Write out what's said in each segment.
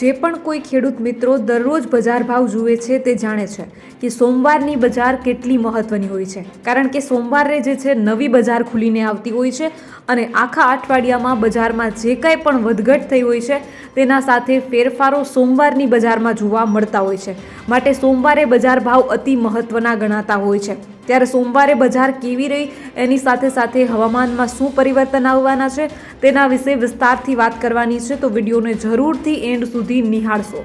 જે પણ કોઈ ખેડૂત મિત્રો દરરોજ બજાર ભાવ જુએ છે તે જાણે છે કે સોમવારની બજાર કેટલી મહત્ત્વની હોય છે. કારણ કે સોમવારે જે છે નવી બજાર ખુલીને આવતી હોય છે અને આખા અઠવાડિયામાં બજારમાં જે કાંઈ પણ વધઘટ થઈ હોય છે તેના સાથે ફેરફારો સોમવારની બજારમાં જોવા મળતા હોય છે. માટે સોમવારે બજાર ભાવ અતિ મહત્ત્વના ગણાતા હોય છે. ત્યારે સોમવારે બજાર કેવી રહી એની સાથે સાથે હવામાનમાં શું પરિવર્તન આવવાના છે તેના વિશે વિસ્તારથી વાત કરવાની છે, તો વિડીયોને જરૂરથી એન્ડ સુધી નિહાળશો.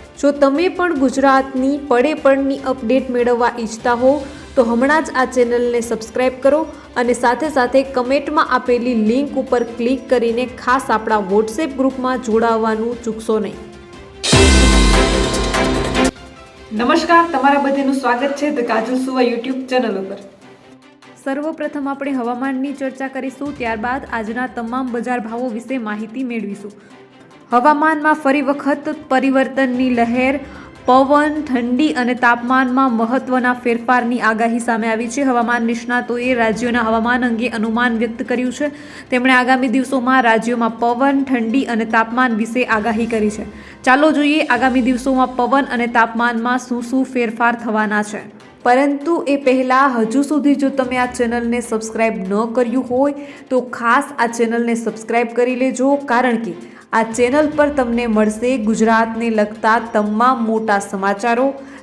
જો તમે પણ ગુજરાતની પડે પડની અપડેટ મેળવવા ઈચ્છતા હો તો હમણાં જ આ ચેનલને સબસ્ક્રાઇબ કરો અને સાથે સાથે કમેન્ટમાં આપેલી લિંક ઉપર ક્લિક કરીને ખાસ આપણા વોટ્સએપ ગ્રુપમાં જોડાવવાનું ચૂકશો નહીં. નમસ્કાર તમારા બધાનું સ્વાગત છે ધ કાજલ સુવા યુટ્યુબ ચેનલ ઉપર. સર્વપ્રથમ આપણે હવામાનની ચર્ચા કરીશું ત્યારબાદ આજના તમામ બજાર ભાવો વિશે માહિતી મેળવીશું. હવામાનમાં ફરી વખત પરિવર્તનની લહેર, પવન, ઠંડી અને તાપમાનમાં મહત્વના ફેરફારની આગાહી સામે આવી છે. હવામાન નિષ્ણાતોએ રાજ્યોના હવામાન અંગે અનુમાન વ્યક્ત કર્યું છે. તેમણે આગામી દિવસોમાં રાજ્યોમાં પવન, ઠંડી અને તાપમાન વિશે આગાહી કરી છે. ચાલો જોઈએ આગામી દિવસોમાં પવન અને તાપમાનમાં શું શું ફેરફાર થવાના છે. પરંતુ એ પહેલાં હજુ સુધી જો તમે આ ચેનલને સબસ્ક્રાઈબ ન કર્યું હોય, તો ખાસ આ ચેનલને સબસ્ક્રાઈબ કરી લેજો, કારણ કે આ ચેનલ પર તમને મળશે ગુજરાતને લગતા તમામ મોટા સમાચારો.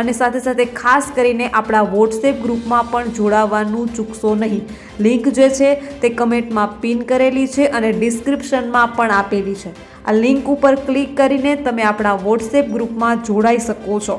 અને સાથે સાથે ખાસ કરીને આપણા વોટ્સએપ ગ્રુપમાં પણ જોડાવાનું ચૂકશો નહીં. લિંક જે છે તે કમેન્ટમાં પિન કરેલી છે અને ડિસ્ક્રિપ્શનમાં પણ આપેલી છે. આ લિંક ઉપર ક્લિક કરીને તમે આપણા વોટ્સએપ ગ્રુપમાં જોડાઈ શકો છો.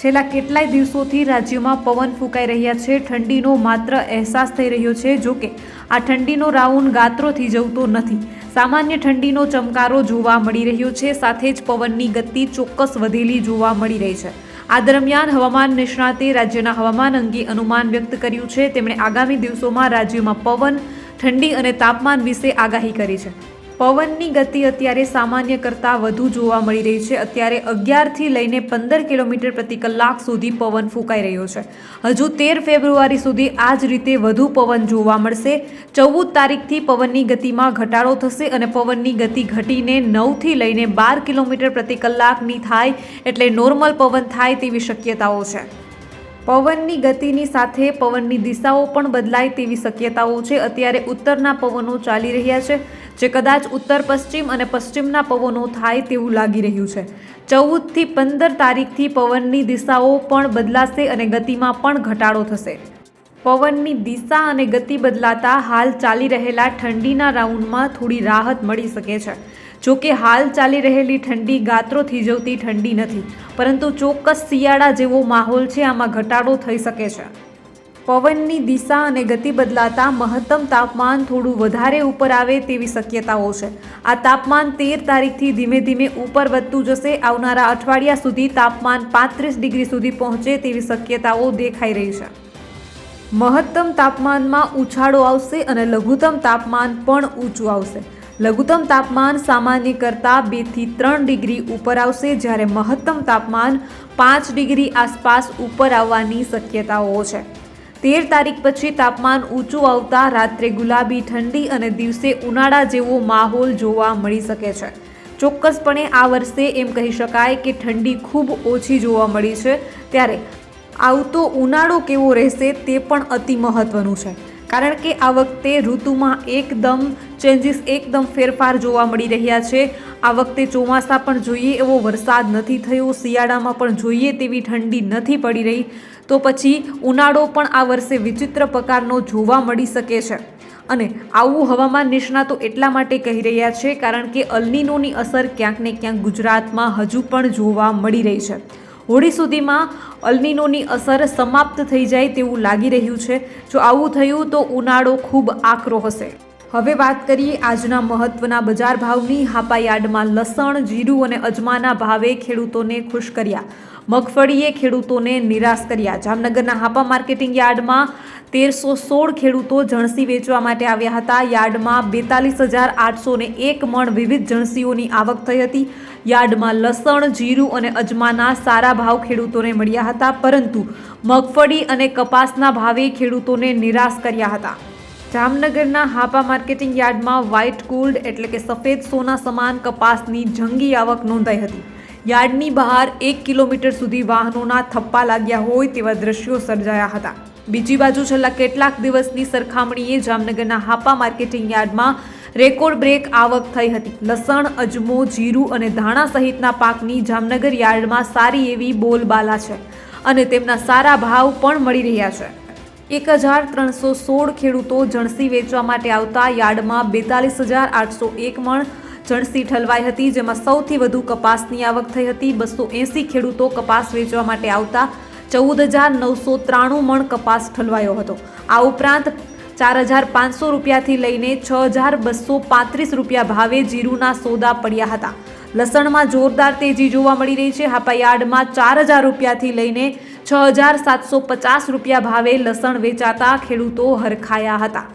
છેલ્લા કેટલાય દિવસોથી રાજ્યમાં પવન ફૂંકાઈ રહ્યા છે. ઠંડીનો માત્ર અહેસાસ થઈ રહ્યો છે જોકે આ ઠંડીનો રાઉન્ડ ગાત્રોથી જવતો નથી. સામાન્ય ઠંડીનો ચમકારો જોવા મળી રહ્યો છે. સાથે જ પવનની ગતિ ચોક્કસ વધેલી જોવા મળી રહી છે. આ દરમિયાન હવામાન નિષ્ણાતે રાજ્યના હવામાન અંગે અનુમાન વ્યક્ત કર્યું છે. તેમણે આગામી દિવસોમાં રાજ્યમાં પવન, ઠંડી અને તાપમાન વિશે આગાહી કરી છે. પવનની ગતિ અત્યારે સામાન્ય કરતાં વધુ જોવા મળી રહી છે. અત્યારે અગિયારથી લઈને પંદર કિલોમીટર પ્રતિ કલાક સુધી પવન ફૂંકાઈ રહ્યો છે. હજુ તેર ફેબ્રુઆરી સુધી આ જ રીતે વધુ પવન જોવા મળશે. ચૌદ તારીખથી પવનની ગતિમાં ઘટાડો થશે અને પવનની ગતિ ઘટીને નવથી લઈને બાર કિલોમીટર પ્રતિ કલાકની થાય એટલે નોર્મલ પવન થાય તેવી શક્યતાઓ છે. પવનની ગતિની સાથે પવનની દિશાઓ પણ બદલાય તેવી શક્યતાઓ છે. અત્યારે ઉત્તરના પવનો ચાલી રહ્યા છે. જે કદાચ ઉત્તર, પશ્ચિમ અને પશ્ચિમના પવનો થાય તેવું લાગી રહ્યું છે. ચૌદથી પંદર તારીખથી પવનની દિશાઓ પણ બદલાશે અને ગતિમાં પણ ઘટાડો થશે. પવનની દિશા અને ગતિ બદલાતા હાલ ચાલી રહેલા ઠંડીના રાઉન્ડમાં થોડી રાહત મળી શકે છે. જો કે હાલ ચાલી રહેલી ઠંડી ગાત્રો થીજવતી ઠંડી નથી, પરંતુ ચોક્કસ શિયાળા જેવો માહોલ છે, આમાં ઘટાડો થઈ શકે છે. પવનની દિશા અને ગતિ બદલાતા મહત્તમ તાપમાન થોડું વધારે ઉપર આવે તેવી શક્યતાઓ છે. આ તાપમાન તેર તારીખથી ધીમે ધીમે ઉપર વધતું જશે. આવનારા અઠવાડિયા સુધી તાપમાન પાંત્રીસ ડિગ્રી સુધી પહોંચે તેવી શક્યતાઓ દેખાઈ રહી છે. મહત્તમ તાપમાનમાં ઉછાળો આવશે અને લઘુત્તમ તાપમાન પણ ઊંચું આવશે. લઘુત્તમ તાપમાન સામાન્ય કરતાં બેથી ત્રણ ડિગ્રી ઉપર આવશે જ્યારે મહત્તમ તાપમાન પાંચ ડિગ્રી આસપાસ ઉપર આવવાની શક્યતાઓ છે. તેર તારીખ પછી તાપમાન ઊંચું આવતા રાત્રે ગુલાબી, ઠંડી અને દિવસે ઉનાળા જેવો માહોલ જોવા મળી શકે છે. ચોક્કસપણે આ વર્ષે એમ કહી શકાય કે ઠંડી ખૂબ ઓછી જોવા મળી છે. ત્યારે આવતો ઉનાળો કેવો રહેશે તે પણ અતિ મહત્વનું છે. કારણ કે આ વખતે ઋતુમાં એકદમ ચેન્જીસ એકદમ ફેરફાર જોવા મળી રહ્યા છે. આ વખતે ચોમાસા પણ જોઈએ એવો વરસાદ નથી થયો. શિયાળામાં પણ જોઈએ તેવી ઠંડી નથી પડી રહી. તો પછી ઉનાળો પણ આ વર્ષે વિચિત્ર પ્રકારનો જોવા મળી શકે છે. અને આવું હવામાન નિષ્ણાતો એટલા માટે કહી રહ્યા છે કારણ કે અલ્નીનોની અસર ક્યાંક ને ક્યાંક ગુજરાતમાં હજુ પણ જોવા મળી રહી છે. હોળી સુધીમાં અલ્નીનોની અસર સમાપ્ત થઈ જાય તેવું લાગી રહ્યું છે. જો આવું થયું તો ઉનાળો ખૂબ આકરો હશે. હવે વાત કરીએ આજના મહત્વના બજાર ભાવની. હાપા યાર્ડમાં લસણ, જીરું અને અજમાના ભાવે ખેડૂતોને ખુશ કર્યા. મગફળીએ ખેડૂતોને નિરાશ કર્યા. જામનગરના હાપા માર્કેટિંગ યાર્ડમાં તેરસો સોળ ખેડૂતો જણસી વેચવા માટે આવ્યા હતા. યાર્ડમાં બેતાલીસ હજાર આઠસો ને એક મણ વિવિધ જણસીઓની આવક થઈ હતી. યાર્ડમાં લસણ, જીરું અને અજમાના સારા ભાવ ખેડૂતોને મળ્યા હતા, પરંતુ મગફળી અને કપાસના ભાવે ખેડૂતોને નિરાશ કર્યા હતા. જામનગરના હાપા માર્કેટિંગ યાર્ડમાં વ્હાઇટ ગોલ્ડ એટલે કે સફેદ સોના સમાન કપાસની જંગી આવક નોંધાઈ હતી. યાર્ડની બહાર એક કિલોમીટર સુધી વાહનોના થપ્પા લાગ્યા હોય તેવા દ્રશ્યો સર્જાયા હતા. બીજી બાજુ છેલ્લા કેટલાક દિવસની સરખામણીએ જામનગરના હાપા માર્કેટિંગ યાર્ડમાં રેકોર્ડ બ્રેક આવક થઈ હતી. લસણ, અજમો, જીરું અને ધાણા સહિતના પાકની જામનગર યાર્ડમાં સારી એવી બોલબાલા છે અને તેમના સારા ભાવ પણ મળી રહ્યા છે. એક હજાર ત્રણસો સોળ ખેડૂતો જણસી વેચવા માટે આવતા યાર્ડમાં બેતાલીસ હજાર આઠસો એક મણ જણસી ઠલવાઈ હતી, જેમાં સૌથી વધુ કપાસની આવક થઈ હતી. બસો એંસી ખેડૂતો કપાસ વેચવા માટે આવતા ચૌદ હજાર નવસો ત્રાણું મણ કપાસ ઠલવાયો હતો. આ ઉપરાંત ચાર હજાર પાંચસો રૂપિયાથી લઈને છ હજાર બસો પાંત્રીસ રૂપિયા ભાવે જીરુના સોદા પડ્યા હતા. લસણમાં જોરદાર તેજી જોવા મળી રહી છે. હાપા યાર્ડમાં ચાર હજાર રૂપિયાથી લઈને છ હજાર સાતસો પચાસ રૂપિયા ભાવે લસણ વેચાતા ખેડૂતો હરખાયા હતા.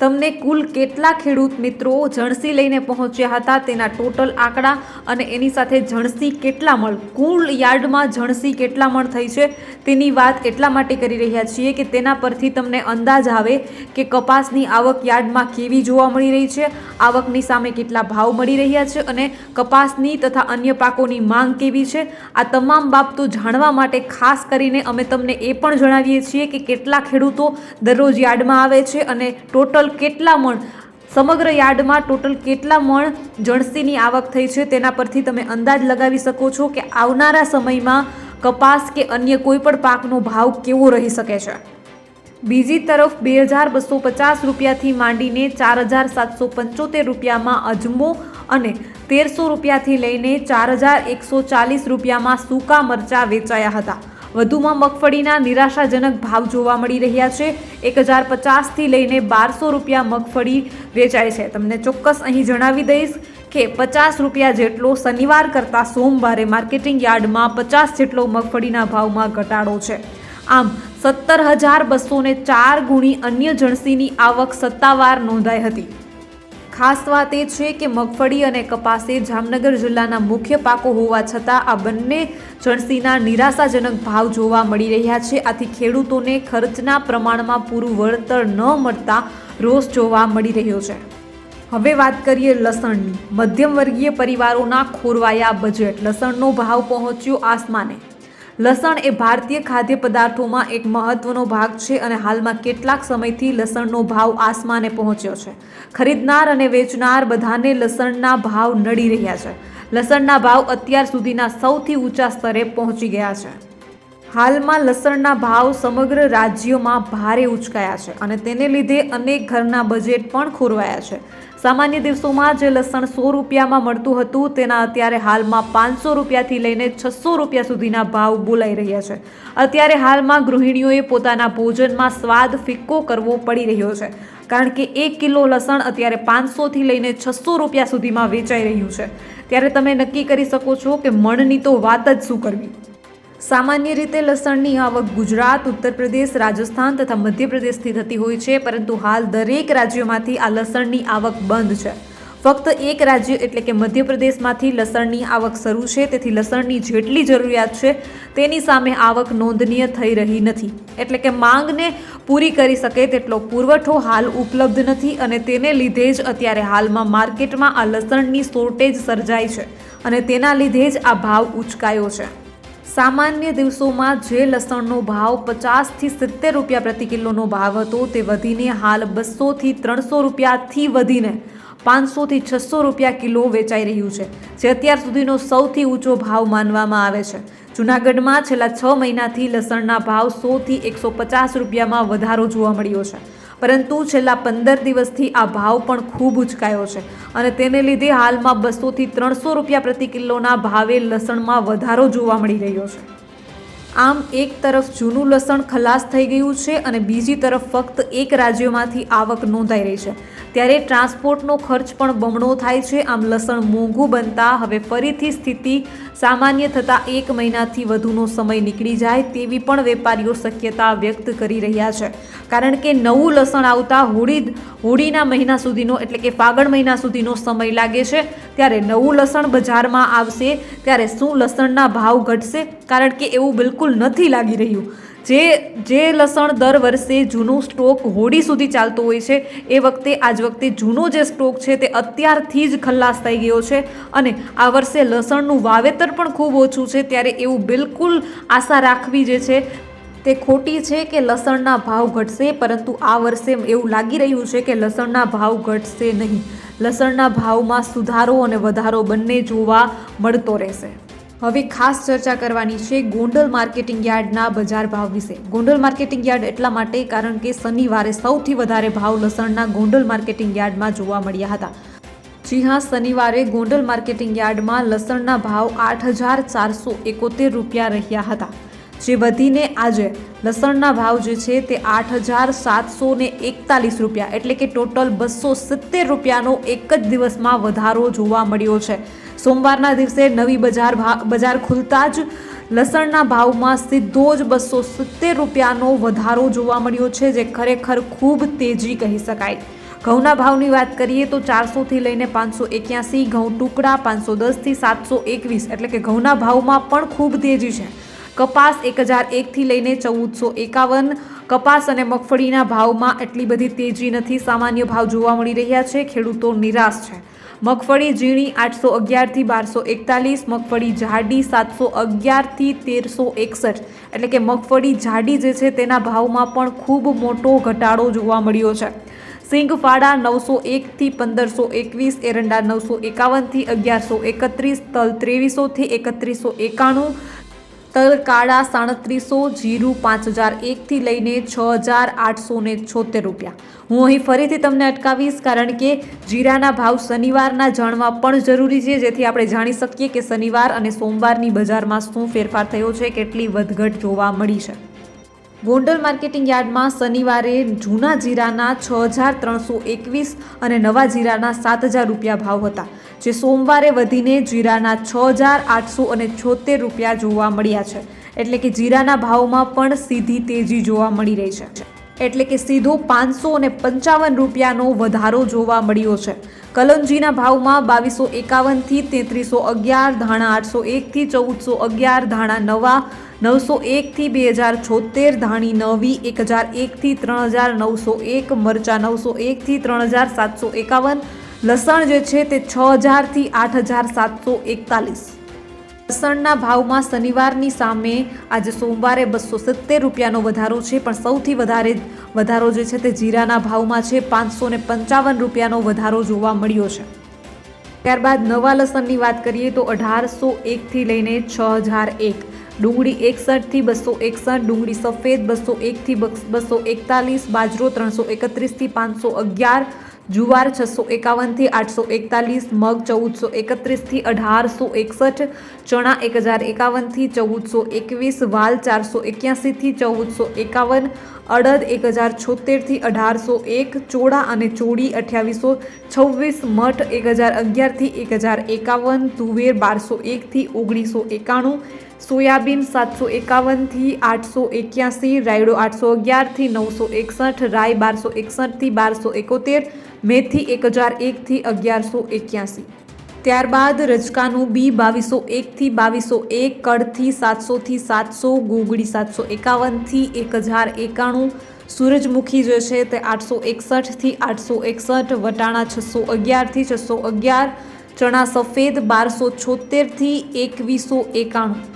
તમને કુલ કેટલા ખેડૂત મિત્રો જણસી લઈને પહોંચ્યા હતા? તેના ટોટલ આંકડા અને એની સાથે જણસી કેટલા મણ કુલ યાર્ડમાં જણસી કેટલા મણ થઈ છે? તેની વાત એટલા માટે કરી રહ્યા છીએ કે તેના પરથી તમને અંદાજ આવે કે કપાસની આવક યાર્ડમાં કેવી જોવા મળી રહી છે, આવકની સામે કેટલા ભાવ મળી રહ્યા છે અને કપાસની તથા અન્ય પાકોની માંગ કેવી છે? આ તમામ બાબતો જાણવા માટે ખાસ કરીને અમે તમને એ પણ જણાવીએ છીએ કે કેટલા ખેડૂતો દરરોજ યાર્ડમાં આવે છે અને ટોટલ કેટલા મણ? સમગ્ર યાર્ડમાં ટોટલ કેટલા મણ જણસીની આવક થઈ છે? તેના પરથી તમે અંદાજ લગાવી શકો છો કે આવનારા સમયમાં કપાસ કે અન્ય કોઈ પણ પાકનો ભાવ કેવો રહી શકે છે? બીજી તરફ બે હજાર બસો પચાસ રૂપિયાથી માંડીને ચાર હજાર સાતસો પંચોતેર રૂપિયામાં અજમો અને તેરસો રૂપિયાથી લઈને ચાર હજાર એકસો ચાલીસ રૂપિયામાં સૂકા મરચાં વેચાયા હતા. વધુમાં મગફળીના નિરાશાજનક ભાવ જોવા મળી રહ્યા છે. એક હજાર પચાસથી લઈને બારસો રૂપિયા મગફળી વેચાય છે. તમને ચોક્કસ અહીં જણાવી દઈશ કે પચાસ રૂપિયા જેટલો શનિવાર કરતાં સોમવારે માર્કેટિંગ યાર્ડમાં પચાસ જેટલો મગફળીના ભાવમાં ઘટાડો છે. આમ, સત્તર હજાર બસો ચાર ગુણી અન્ય જણસીની આવક સત્તાવાર નોંધાઈ હતી. ખાસ વાત એ છે કે મગફળી અને કપાસે જામનગર જિલ્લાના મુખ્ય પાકો હોવા છતાં આ બંને જણસીના નિરાશાજનક ભાવ જોવા મળી રહ્યા છે. આથી ખેડૂતોને ખર્ચના પ્રમાણમાં પૂરું વળતર ન મળતા રોષ જોવા મળી રહ્યો છે. હવે વાત કરીએ લસણની. મધ્યમવર્ગીય પરિવારોના ખોરવાયા બજેટ. લસણનો ભાવ પહોંચ્યો આસમાને. લસણ એ ભારતીય ખાદ્ય પદાર્થોમાં એક મહત્વનો ભાગ છે અને હાલમાં કેટલાક સમયથી લસણનો ભાવ આસમાને પહોંચ્યો છે. ખરીદનાર અને વેચનાર બધાને લસણના ભાવ નડી રહ્યા છે. લસણના ભાવ અત્યાર સુધીના સૌથી ઊંચા સ્તરે પહોંચી ગયા છે. હાલમાં લસણના ભાવ સમગ્ર રાજ્યોમાં ભારે ઉચકાયા છે અને તેને લીધે અનેક ઘરના બજેટ પણ ખોરવાયા છે. સામાન્ય દિવસોમાં જે લસણ સો રૂપિયામાં મળતું હતું, તેના અત્યારે હાલમાં પાંચસો રૂપિયાથી લઈને છસો રૂપિયા સુધીના ભાવ બોલાઈ રહ્યા છે. અત્યારે હાલમાં ગૃહિણીઓએ પોતાના ભોજનમાં સ્વાદ ફિક્કો કરવો પડી રહ્યો છે. કારણ કે એક કિલો લસણ અત્યારે પાંચસોથી લઈને છસો રૂપિયા સુધીમાં વેચાઈ રહ્યું છે. ત્યારે તમે નક્કી કરી શકો છો કે મણની તો વાત જ શું કરવી? સામાન્ય રીતે લસણની આવક ગુજરાત ઉત્તર પ્રદેશ રાજસ્થાન તથા મધ્યપ્રદેશથી થતી હોય છે, પરંતુ હાલ દરેક રાજ્યોમાંથી આ લસણની આવક બંધ છે. ફક્ત એક રાજ્ય એટલે કે મધ્યપ્રદેશમાંથી લસણની આવક શરૂ છે, તેથી લસણની જેટલી જરૂરિયાત છે, તેની સામે આવક નોંધનીય થઈ રહી નથી. એટલે કે માંગને પૂરી કરી શકે તેટલો પુરવઠો હાલ ઉપલબ્ધ નથી અને તેને લીધે જ અત્યારે હાલમાં માર્કેટમાં આ લસણની શોર્ટેજ સર્જાય છે અને તેના લીધે જ આ ભાવ ઉચકાયો છે. સામાન્ય દિવસોમાં જે લસણનો ભાવ પચાસથી સિત્તેર રૂપિયા પ્રતિ કિલોનો ભાવ હતો, તે વધીને હાલ બસોથી ત્રણસો રૂપિયાથી વધીને પાંચસોથી છસો રૂપિયા કિલો વેચાઈ રહ્યું છે, જે અત્યાર સુધીનો સૌથી ઊંચો ભાવ માનવામાં આવે છે. જૂનાગઢમાં છેલ્લા છ મહિનાથી લસણના ભાવ સોથી એકસો પચાસ રૂપિયામાં વધારો જોવા મળ્યો છે. પરંતુ છેલ્લા પંદર દિવસથી આ ભાવ પણ ખૂબ ઉચકાયો છે અને તેને લીધે હાલમાં બસોથી ત્રણસો રૂપિયા પ્રતિ કિલોના ભાવે લસણમાં વધારો જોવા મળી રહ્યો છે. આમ એક તરફ જૂનું લસણ ખલાસ થઈ ગયું છે અને બીજી તરફ ફક્ત એક રાજ્યમાંથી આવક નોંધાઈ રહી છે. ત્યારે ટ્રાન્સપોર્ટનો ખર્ચ પણ બમણો થાય છે. આમ લસણ મોંઘું બનતા હવે ફરીથી સ્થિતિ સામાન્ય થતાં એક મહિનાથી વધુનો સમય નીકળી જાય તેવી પણ વેપારીઓ શક્યતા વ્યક્ત કરી રહ્યા છે. કારણ કે નવું લસણ આવતા હોળી હોળીના મહિના સુધીનો એટલે કે ફાગણ મહિના સુધીનો સમય લાગે છે. ત્યારે નવું લસણ બજારમાં આવશે, ત્યારે શું લસણના ભાવ ઘટશે? કારણ કે એવું બિલકુલ નથી લાગી રહ્યું. જે જે લસણ દર વર્ષે જૂનો સ્ટોક હોળી સુધી ચાલતો હોય છે, એ વખતે, આજ વખતે જૂનો જે સ્ટોક છે, તે અત્યારથી જ ખલ્લાસ થઈ ગયો છે અને આ વર્ષે લસણનું વાવેતર પણ ખૂબ ઓછું છે, ત્યારે એવું બિલકુલ આશા રાખવી જે છે, તે ખોટી છે કે લસણના ભાવ ઘટશે, પરંતુ આ વર્ષે એવું લાગી રહ્યું છે કે લસણના ભાવ ઘટશે નહીં. લસણના ભાવમાં સુધારો અને વધારો બંને જોવા મળતો રહેશે. હવે ખાસ ચર્ચા કરવાની છે ગોંડલ માર્કેટિંગ યાર્ડના બજાર ભાવ વિશે. ગોંડલ માર્કેટિંગ યાર્ડ એટલા માટે કારણ કે શનિવારે સૌથી વધારે ભાવ લસણના ગોંડલ માર્કેટિંગ યાર્ડમાં જોવા મળ્યા હતા. જી હા, શનિવારે ગોંડલ માર્કેટિંગ યાર્ડમાં લસણના ભાવ આઠ હજાર ચારસો એકોતેર રૂપિયા રહ્યા હતા. જે વધીને આજે લસણના ભાવ જે છે તે આઠ હજાર સાતસો ને એકતાલીસ રૂપિયા, એટલે કે ટોટલ બસો સિત્તેર રૂપિયાનો એક જ દિવસમાં વધારો જોવા મળ્યો છે. સોમવારના દિવસે નવી બજાર બજાર ખુલતા જ લસણના ભાવમાં સીધો જ બસો સિત્તેર રૂપિયાનો વધારો જોવા મળ્યો છે, જે ખરેખર ખૂબ તેજી કહી શકાય. ઘઉંના ભાવની વાત કરીએ તો ચારસોથી લઈને પાંચસો એક્યાસી, ઘઉં ટુકડા પાંચસો દસથી સાતસો એકવીસ, એટલે કે ઘઉંના ભાવમાં પણ ખૂબ તેજી છે. કપાસ એક હજાર એકથી લઈને ચૌદસો એકાવન. કપાસ અને મગફળીના ભાવમાં એટલી બધી તેજી નથી. સામાન્ય ભાવ જોવા મળી રહ્યા છે. ખેડૂતો નિરાશ છે. મગફળી ઝીણી આઠસો અગિયારથી બારસો એકતાલીસ. મગફળી જાડી સાતસો અગિયારથી તેરસો એકસઠ. એટલે કે મગફળી જાડી જે છે તેના ભાવમાં પણ ખૂબ મોટો ઘટાડો જોવા મળ્યો છે. સિંગફાડા નવસો એકથી પંદરસો એકવીસ. એરંડા નવસો એકાવનથી અગિયારસો એકત્રીસ. તલ ત્રેવીસોથી એકત્રીસો એકાણું. તલ કાળા સાડત્રીસો, જીરું પાંચ હજાર એકથી લઈને છ હજાર આઠસો ને છોતેર રૂપિયા. હું અહીં ફરીથી તમને અટકાવીશ કારણ કે જીરાના ભાવ શનિવારના જાણવા પણ જરૂરી છે, જેથી આપણે જાણી શકીએ કે શનિવાર અને સોમવારની બજારમાં શું ફેરફાર થયો છે, કેટલી વધઘટ જોવા મળી છે. ગોંડલ માર્કેટિંગ યાર્ડમાં શનિવારે જૂના જીરાના છ હજાર ત્રણસો એકવીસ અને નવા જીરાના સાત હજાર રૂપિયા ભાવ હતા, જે સોમવારે વધીને જીરાના છ હજાર આઠસો અને છોતેર રૂપિયા જોવા મળ્યા છે. એટલે કે જીરાના ભાવમાં પણ સીધી તેજી જોવા મળી રહી છે. એટલે કે સીધો પાંચસો અને પંચાવન રૂપિયાનો વધારો જોવા મળ્યો છે. કલંજીના ભાવમાં બાવીસો એકાવનથી તેત્રીસો અગિયાર, ધાણા આઠસો એકથી ચૌદસો અગિયાર, ધાણા નવા નવસો એકથી બે હજાર છોતેર ધાણી નવી, એક હજાર એકથી ત્રણ હજાર નવસો એક, મરચા નવસો એકથી ત્રણ હજાર સાતસો એકાવન, લસણ જે છે તે છ હજારથી આઠ હજાર સાતસો એકતાલીસ. લસણના ભાવમાં શનિવારની સામે આજે સોમવારે બસો સિત્તેર રૂપિયાનો વધારો છે, પણ સૌથી વધારે વધારો જે છે તે જીરાના ભાવમાં છે, પાંચસો ને પંચાવન રૂપિયાનો વધારો જોવા મળ્યો છે. ત્યારબાદ નવા લસણની વાત કરીએ તો અઢારસો એકથી લઈને છ હજાર એક. ડુંગળી એકસઠથી બસો એકસઠ, ડુંગળી સફેદ બસો એકથી બસો એકતાલીસ, બાજરો ત્રણસો એકત્રીસથી પાંચસો અગિયાર, જુવાર છસો એકાવનથી આઠસો એકતાલીસ, મગ ચૌદસો એકત્રીસથી અઢારસો એકસઠ, ચણા એક હજાર એકાવનથી ચૌદસો એકવીસ, વાલ ચારસો એક્યાસીથી ચૌદસો એકાવન, અડદ એક હજાર છોતેરથી અઢારસો એક ચોડા અને ચોડી અઠ્યાવીસો છવ્વીસ, મઠ એક હજાર અગિયારથી એક હજાર એકાવન, તુવેર બારસો એકથી ઓગણીસો એકાણું સોયાબીન સાતસો એકાવનથી આઠસો એક્યાસી, રાયડો આઠસો અગિયારથી નવસો એકસઠ રાય બારસો એકસઠથી બારસો એકોતેર, મેથી એક હજાર એકથી અગિયારસો એક્યાસી. ત્યારબાદ રજકાનું બી બાવીસો એકથી બાવીસો એક કડથી સાતસોથી સાતસો ગોગડી સાતસો એકાવનથી એક હજાર એકાણું, સૂરજમુખી જે છે તે આઠસો એકસઠથી આઠસો એકસઠ, વટાણા છસો અગિયારથી છસો અગિયાર, ચણા સફેદ બારસો છોતેરથી એકવીસો એકાણું.